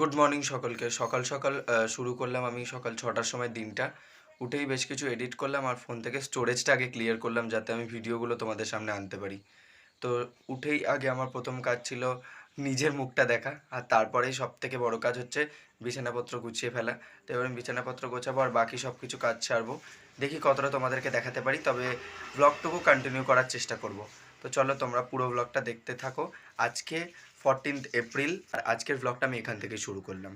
Good morning সকলকে। সকাল সকাল শুরু করলাম আমি সকাল ছটার সময় দিনটা। উঠেই বেশ কিছু এডিট করলাম আর ফোন থেকে স্টোরেজটা আগে ক্লিয়ার করলাম যাতে আমি ভিডিওগুলো তোমাদের সামনে আনতে পারি। তো উঠেই আগে আমার প্রথম কাজ ছিল নিজের মুখটা দেখা আর তারপরেই সব থেকে বড় কাজ হচ্ছে বিছানাপত্র গুছিয়ে ফেলা। তো এবার আমি বিছানাপত্র গোছাবো আর বাকি সব কিছু কাজ ছাড়বো দেখি কতটা তোমাদেরকে দেখাতে পারি, তবে ব্লগটুকু কন্টিনিউ করার চেষ্টা করব। তো চলো তোমরা পুরো ব্লগটা দেখতে থাকো। আজকে ফোরটিন্থ এপ্রিল আর আজকের ব্লগটা আমি এখান থেকে শুরু করলাম।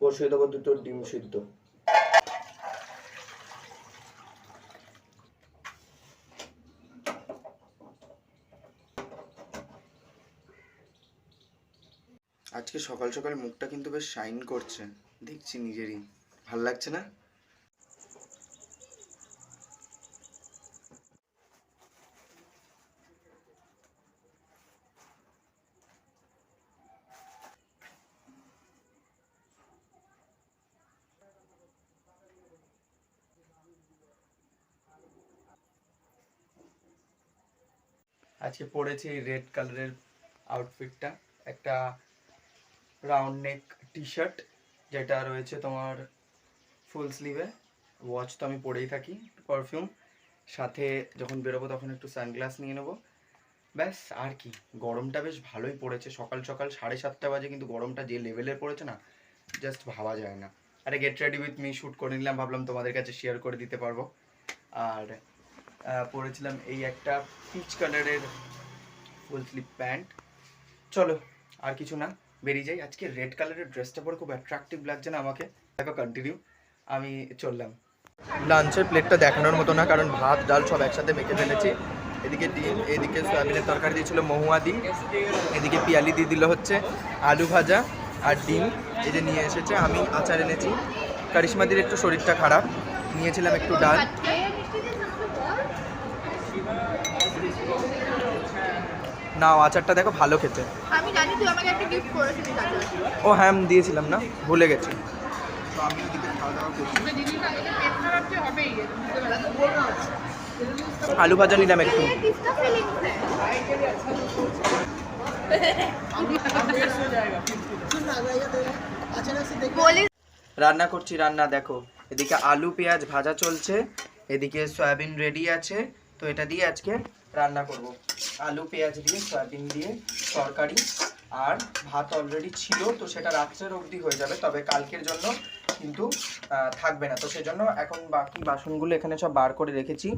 বসিয়ে দেবো দুটো, ডিম সিদ্ধ। আজকে সকাল সকাল মুখটা কিন্তু বেশ শাইন করছে। দেখছি নিজেরই। ভালো লাগছে না? আজকে পরেছি এই রেড কালারের আউটফিটটা একটা রাউন্ড নেক টি শার্ট যেটা রয়েছে তোমার ফুল স্লিভে ওয়াচ তো আমি পরেই থাকি পারফিউম সাথে যখন বেরোবো তখন একটু সানগ্লাস নিয়ে নেব। ব্যাস, আর কি, গরমটা বেশ ভালোই পড়েছে। সকাল সকাল সাড়ে সাতটা বাজে, কিন্তু গরমটা যে লেভেলের পড়েছে না জাস্ট ভাবা যায় না। আরে get ready with me shoot করে নিলাম। ভাবলাম তোমাদের কাছে শেয়ার করে দিতে পারব। আর পরেছিলাম এই একটা পিচ কালারের ফুল স্লিভ প্যান্ট চলো, আর কিছু না, বেরিয়ে যাই। আজকে রেড কালারের ড্রেসটা পরে খুব অ্যাট্রাকটিভ লাগছে না আমাকে। দেখো কন্টিনিউ আমি চললাম। লাঞ্চের প্লেটটা দেখানোর মতো না, কারণ ভাত, ডাল সব একসাথে মেখে ফেলেছি। এদিকে ডিম, এদিকে সয়াবিনের তরকারি দিয়েছিল মহুয়া ডিম। এদিকে পিয়ালি দিয়ে দিল হচ্ছে আলু ভাজা আর ডিম। এই যে নিয়ে এসেছে, আমি আচার এনেছি। কারিশমাদির একটু শরীরটা খারাপ। নিয়েছিলাম একটু ডাল। নাও আচারটা দেখো ভালো খেতে। আমি জানি তুই আমাকে একটা গিফট করেছিলি ও হ্যাঁ আমি দিয়েছিলাম না ভুলে গেছি। তো আমি ওদিকে খাওয়া দাওয়া করছি আলু ভাজা নিলাম একটু। রান্না করছি রান্না দেখো। এদিকে আলু পেঁয়াজ ভাজা চলছে এদিকে সয়াবিন রেডি আছে। তো এটা দিয়ে আজকে রান্না করব। আলু, পেঁয়াজ দিয়ে, সয়াবিন দিয়ে, তরকারি আর ভাত অলরেডি ছিল, তো সেটা রাত্রের অবধি হয়ে যাবে। তবে কালকের জন্য কিন্তু থাকবে না। তো সেজন্য এখন বাকি বাসনগুলো এখানে সব বার করে রেখেছি।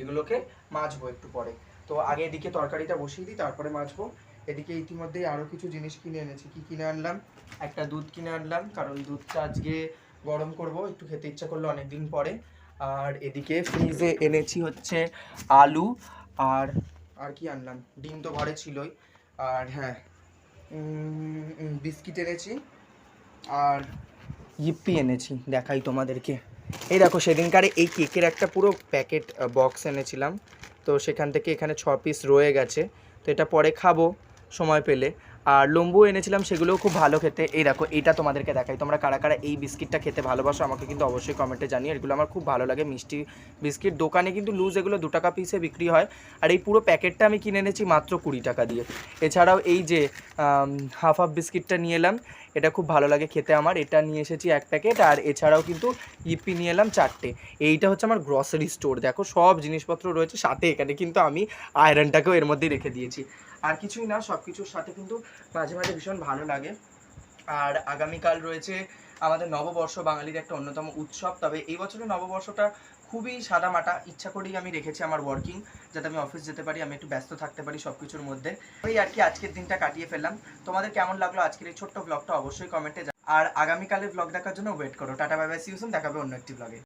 এগুলোকে মাজবো একটু পরে। তো আগে এদিকে তরকারিটা বসিয়ে দিই, তারপরে মাজবো। এদিকে ইতিমধ্যেই আরও কিছু জিনিস কিনে এনেছি। কি কিনে আনলাম? একটা দুধ কিনে আনলাম, কারণ দুধটা আজকে গরম করব। একটু খেতে ইচ্ছা করল অনেক দিন পরে। আর এদিকে ফ্রিজে এনেছি হচ্ছে আলু আর আর কি আনলাম? ডিম তো ঘরে ছিলই। আর হ্যাঁ বিস্কিট এনেছি। আর ইপি এনেছি দেখাই তোমাদেরকে। এই দেখো সেদিনকারে এই কেকের একটা পুরো প্যাকেট বক্স এনেছিলাম। তো সেখান থেকে এখানে ছ পিস রয়ে গেছে। তো এটা পরে খাব সময় পেলে। আর লম্বু এনেছিলাম, সেগুলোও খুব ভালো খেতে। এই দেখো, এটা তোমাদেরকে দেখাই। তোমরা কারা কারা এই বিস্কিটটা খেতে ভালোবাসো, আমাকে কিন্তু অবশ্যই কমেন্টে জানিয়ে এগুলো আমার খুব ভালো লাগে, মিষ্টি বিস্কিট। দোকানে কিন্তু লুজ এগুলো দু টাকা পিসে বিক্রি হয়। আর এই পুরো প্যাকেটটা আমি কিনে এনেছি মাত্র কুড়ি টাকা দিয়ে। এছাড়াও এই যে হাফ হাফ বিস্কিটটা নিয়ে এলাম। এটা খুব ভালো লাগে খেতে আমার। এটা নিয়ে এসেছি এক প্যাকেট আর এছাড়াও কিন্তু ইপি নিয়ে এলাম চারটে। এইটা হচ্ছে আমার গ্রসারি স্টোর দেখো সব জিনিসপত্র রয়েছে সাথে এখানে কিন্তু আমি আয়রনটাকেও এর মধ্যেই রেখে দিয়েছি। আর কিছুই না সব কিছুর সাথে কিন্তু মাঝে মাঝে ভীষণ ভালো লাগে। আর আগামীকাল রয়েছে আমাদের নববর্ষ বাঙালির একটা অন্যতম উৎসব। তবে এই বছরের নববর্ষটা খুবই সাদা মাটা ইচ্ছা করেই আমি রেখেছি আমার ওয়ার্কিং যাতে আমি অফিস যেতে পারি, আমি একটু ব্যস্ত থাকতে পারি সব কিছুর মধ্যে ওই আর কি আজকের দিনটা কাটিয়ে ফেললাম। তোমাদের কেমন লাগল আজকের এই ছোট্ট ব্লগটা অবশ্যই কমেন্টে আর আগামীকালের ব্লগ দেখার জন্য ওয়েট করো। টাটা বাই বাই দেখাবে অন্য একটি ব্লগে